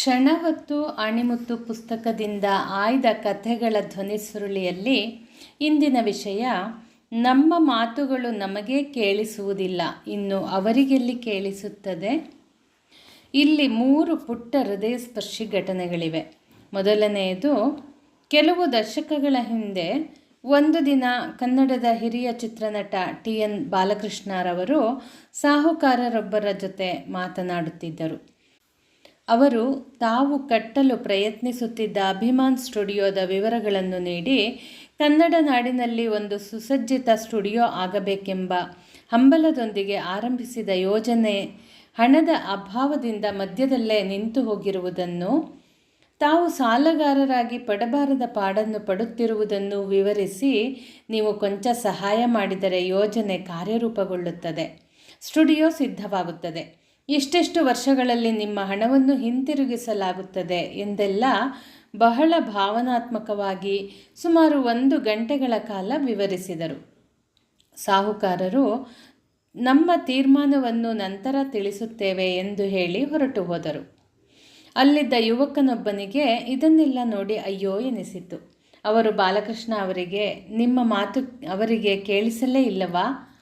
ಕ್ಷಣ ಹೊತ್ತು ಅಣಿಮುತ್ತು ಪುಸ್ತಕದಿಂದ ಆಯ್ದ ಕಥೆಗಳ ಧ್ವನಿಸುರುಳಿಯಲ್ಲಿ ಇಂದಿನ ವಿಷಯ, ನಮ್ಮ ಮಾತುಗಳು ನಮಗೆ ಕೇಳಿಸುವುದಿಲ್ಲ, ಇನ್ನು ಅವರಿಗೆಲ್ಲಿ ಕೇಳಿಸುತ್ತದೆ? ಇಲ್ಲಿ ಮೂರು ಪುಟ್ಟ ಹೃದಯಸ್ಪರ್ಶಿ ಘಟನೆಗಳಿವೆ. ಮೊದಲನೆಯದು, ಕೆಲವು ದಶಕಗಳ ಹಿಂದೆ ಒಂದು ದಿನ ಕನ್ನಡದ ಹಿರಿಯ ಚಿತ್ರನಟ ಟಿ ಎನ್ ಬಾಲಕೃಷ್ಣರವರು ಸಾಹುಕಾರರೊಬ್ಬರ ಜೊತೆ ಮಾತನಾಡುತ್ತಿದ್ದರು. ಅವರು ತಾವು ಕಟ್ಟಲು ಪ್ರಯತ್ನಿಸುತ್ತಿದ್ದ ಅಭಿಮಾನ್ ಸ್ಟುಡಿಯೋದ ವಿವರಗಳನ್ನು ನೀಡಿ, ಕನ್ನಡ ನಾಡಿನಲ್ಲಿ ಒಂದು ಸುಸಜ್ಜಿತ ಸ್ಟುಡಿಯೋ ಆಗಬೇಕೆಂಬ ಹಂಬಲದೊಂದಿಗೆ ಆರಂಭಿಸಿದ ಯೋಜನೆ, ಹಣದ ಅಭಾವದಿಂದ ಮಧ್ಯದಲ್ಲೇ ನಿಂತು ಹೋಗಿರುವುದನ್ನು, ತಾವು ಸಾಲಗಾರರಾಗಿ ಪಡಬಾರದ ಪಾಡನ್ನು ಪಡುತ್ತಿರುವುದನ್ನು ವಿವರಿಸಿ ನೀವು ಕೊಂಚ ಸಹಾಯ ಮಾಡಿದರೆ ಯೋಜನೆ ಕಾರ್ಯರೂಪಗೊಳ್ಳುತ್ತದೆ, ಸ್ಟುಡಿಯೋ ಸಿದ್ಧವಾಗುತ್ತದೆ. ಇಷ್ಟೆಷ್ಟು ವರ್ಷಗಳಲ್ಲಿ ನಿಮ್ಮ ಹಣವನ್ನು ಹಿಂತಿರುಗಿಸಲಾಗುತ್ತದೆ ಎಂದೆಲ್ಲ ಬಹಳ ಭಾವನಾತ್ಮಕವಾಗಿ ಸುಮಾರು ಒಂದು ಗಂಟೆಗಳ ಕಾಲ ವಿವರಿಸಿದರು. ಸಾಹುಕಾರರು, ನಮ್ಮ ತೀರ್ಮಾನವನ್ನು ನಂತರ ತಿಳಿಸುತ್ತೇವೆ ಎಂದು ಹೇಳಿ ಹೊರಟು ಹೋದರು. ಅಲ್ಲಿದ್ದ ಯುವಕನೊಬ್ಬನಿಗೆ ಇದನ್ನೆಲ್ಲ ನೋಡಿ ಅಯ್ಯೋ ಎನಿಸಿತು ಅವರು ಬಾಲಕೃಷ್ಣ ಅವರಿಗೆ, ನಿಮ್ಮ ಮಾತು ಅವರಿಗೆ ಕೇಳಿಸಲೇ ಇಲ್ಲವಾ?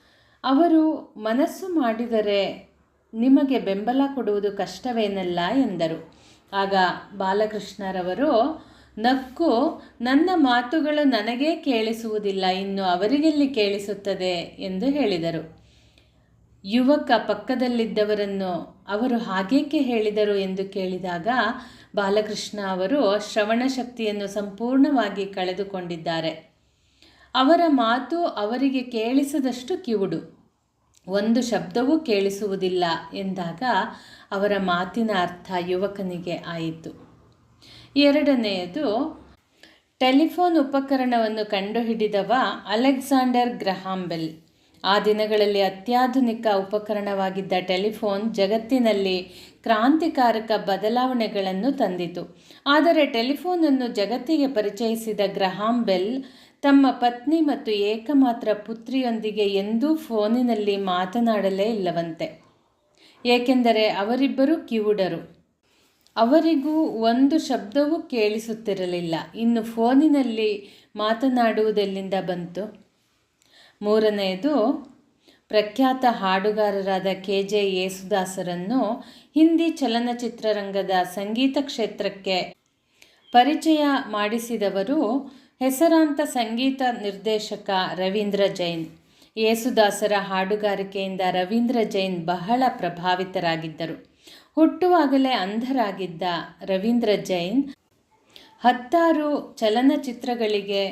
ಅವರು ಮನಸ್ಸು ಮಾಡಿದರೆ ನಿಮಗೆ ಬೆಂಬಲ ಕೊಡುವುದು ಕಷ್ಟವೇನಲ್ಲ ಎಂದರು. ಆಗ ಬಾಲಕೃಷ್ಣರವರು, ನಕ್ಕು, ನನ್ನ ಮಾತುಗಳು ನನಗೇ ಕೇಳಿಸುವುದಿಲ್ಲ, ಇನ್ನು ಅವರಿಗೆಲ್ಲಿ ಕೇಳಿಸುತ್ತದೆ? ಎಂದು ಹೇಳಿದರು. ಯುವಕ ಪಕ್ಕದಲ್ಲಿದ್ದವರನ್ನು ಅವರು ಹಾಗೇಕೆ ಹೇಳಿದರು ಎಂದು ಕೇಳಿದಾಗ ಬಾಲಕೃಷ್ಣ ಅವರು ಶ್ರವಣ ಶಕ್ತಿಯನ್ನು ಸಂಪೂರ್ಣವಾಗಿ ಕಳೆದುಕೊಂಡಿದ್ದಾರೆ. ಅವರ ಮಾತು ಅವರಿಗೆ ಕೇಳಿಸದಷ್ಟು ಕಿವುಡು. ಒಂದು ಶಬ್ದವೂ ಕೇಳಿಸುವುದಿಲ್ಲ ಎಂದಾಗ ಅವರ ಮಾತಿನ ಅರ್ಥ ಯುವಕನಿಗೆ ಆಯಿತು. ಎರಡನೆಯದು, ಟೆಲಿಫೋನ್ ಉಪಕರಣವನ್ನು ಕಂಡುಹಿಡಿದವ ಅಲೆಕ್ಸಾಂಡರ್ ಗ್ರಹಾಂಬೆಲ್ ಆ ದಿನಗಳಲ್ಲಿ ಅತ್ಯಾಧುನಿಕ ಉಪಕರಣವಾಗಿದ್ದ ಟೆಲಿಫೋನ್ ಜಗತ್ತಿನಲ್ಲಿ ಕ್ರಾಂತಿಕಾರಕ ಬದಲಾವಣೆಗಳನ್ನು ತಂದಿತು. ಆದರೆ ಟೆಲಿಫೋನನ್ನು ಜಗತ್ತಿಗೆ ಪರಿಚಯಿಸಿದ ಗ್ರಹಾಂ ಬೆಲ್ ತಮ್ಮ ಪತ್ನಿ ಮತ್ತು ಏಕಮಾತ್ರ ಪುತ್ರಿಯೊಂದಿಗೆ ಎಂದೂ ಫೋನಿನಲ್ಲಿ ಮಾತನಾಡಲೇ ಇಲ್ಲವಂತೆ. ಏಕೆಂದರೆ ಅವರಿಬ್ಬರು ಕಿವುಡರು. ಅವರಿಗೂ ಒಂದು ಶಬ್ದವೂ ಕೇಳಿಸುತ್ತಿರಲಿಲ್ಲ. ಇನ್ನು ಫೋನಿನಲ್ಲಿ ಮಾತನಾಡುವುದೆಲ್ಲಿಂದ ಬಂತು? ಮೂರನೆಯದು, ಪ್ರಖ್ಯಾತ ಹಾಡುಗಾರರಾದ ಕೆ ಜೆ ಯೇಸುದಾಸರನ್ನು ಹಿಂದಿ ಚಲನಚಿತ್ರರಂಗದ ಸಂಗೀತ ಕ್ಷೇತ್ರಕ್ಕೆ ಪರಿಚಯ ಮಾಡಿಸಿದವರು ಹೆಸರಾಂತ ಸಂಗೀತ ನಿರ್ದೇಶಕ ರವೀಂದ್ರ ಜೈನ್. ಯೇಸುದಾಸರ ಹಾಡುಗಾರಿಕೆಯಿಂದ ರವೀಂದ್ರ ಜೈನ್ ಬಹಳ ಪ್ರಭಾವಿತರಾಗಿದ್ದರು. ಹುಟ್ಟುವಾಗಲೇ ಅಂಧರಾಗಿದ್ದ ರವೀಂದ್ರ ಜೈನ್ ಹತ್ತಾರು ಚಲನಚಿತ್ರಗಳಿಗೆ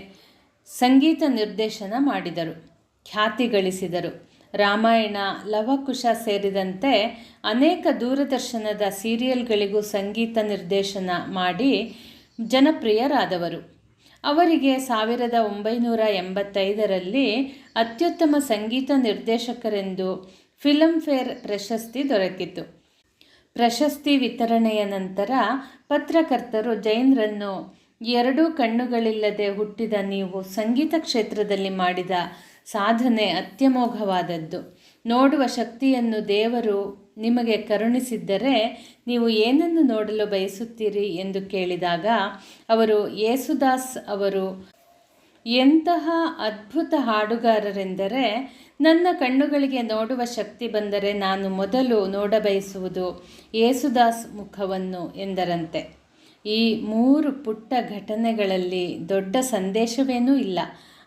ಸಂಗೀತ ನಿರ್ದೇಶನ ಮಾಡಿದರು. ಖ್ಯಾತಿ ಗಳಿಸಿದರು ರಾಮಾಯಣ, ಲವಕುಶ ಸೇರಿದಂತೆ ಅನೇಕ ದೂರದರ್ಶನದ ಸೀರಿಯಲ್ಗಳಿಗೂ ಸಂಗೀತ ನಿರ್ದೇಶನ ಮಾಡಿ ಜನಪ್ರಿಯರಾದವರು. ಅವರಿಗೆ ಸಾವಿರದ ಒಂಬೈನೂರ ಎಂಬತ್ತೈದರಲ್ಲಿ ಅತ್ಯುತ್ತಮ ಸಂಗೀತ ನಿರ್ದೇಶಕರೆಂದು ಫಿಲಂಫೇರ್ ಪ್ರಶಸ್ತಿ ದೊರಕಿತು. ಪ್ರಶಸ್ತಿ ವಿತರಣೆಯ ನಂತರ ಪತ್ರಕರ್ತರು ಜೈನ್ರನ್ನು ಎರಡೂ ಕಣ್ಣುಗಳಿಲ್ಲದೆ ಹುಟ್ಟಿದ ನೀವು ಸಂಗೀತ ಕ್ಷೇತ್ರದಲ್ಲಿ ಮಾಡಿದ ಸಾಧನೆ ಅತ್ಯಮೋಘವಾದದ್ದು. ನೋಡುವ ಶಕ್ತಿಯನ್ನು ದೇವರು ನಿಮಗೆ ಕರುಣಿಸಿದ್ದರೆ ನೀವು ಏನನ್ನು ನೋಡಲು ಬಯಸುತ್ತೀರಿ ಎಂದು ಕೇಳಿದಾಗ ಅವರು, ಯೇಸುದಾಸ್ ಅವರು, ಎಂತಹ ಅದ್ಭುತ ಹಾಡುಗಾರರೆಂದರೆ ನನ್ನ ಕಣ್ಣುಗಳಿಗೆ ನೋಡುವ ಶಕ್ತಿ ಬಂದರೆ ನಾನು ಮೊದಲು ನೋಡಬಯಸುವುದು ಯೇಸುದಾಸ್ ಮುಖವನ್ನು ಎಂದರಂತೆ. ಈ ಮೂರು ಪುಟ್ಟ ಘಟನೆಗಳಲ್ಲಿ ದೊಡ್ಡ ಸಂದೇಶವೇನೂ ಇಲ್ಲ.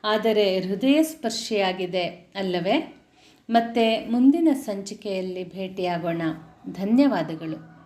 ಆದರೆ ಹೃದಯ ಸ್ಪರ್ಶಿಯಾಗಿದೆ ಅಲ್ಲವೇ? ಮತ್ತೆ ಮುಂದಿನ ಸಂಚಿಕೆಯಲ್ಲಿ ಭೇಟಿಯಾಗೋಣ. ಧನ್ಯವಾದಗಳು.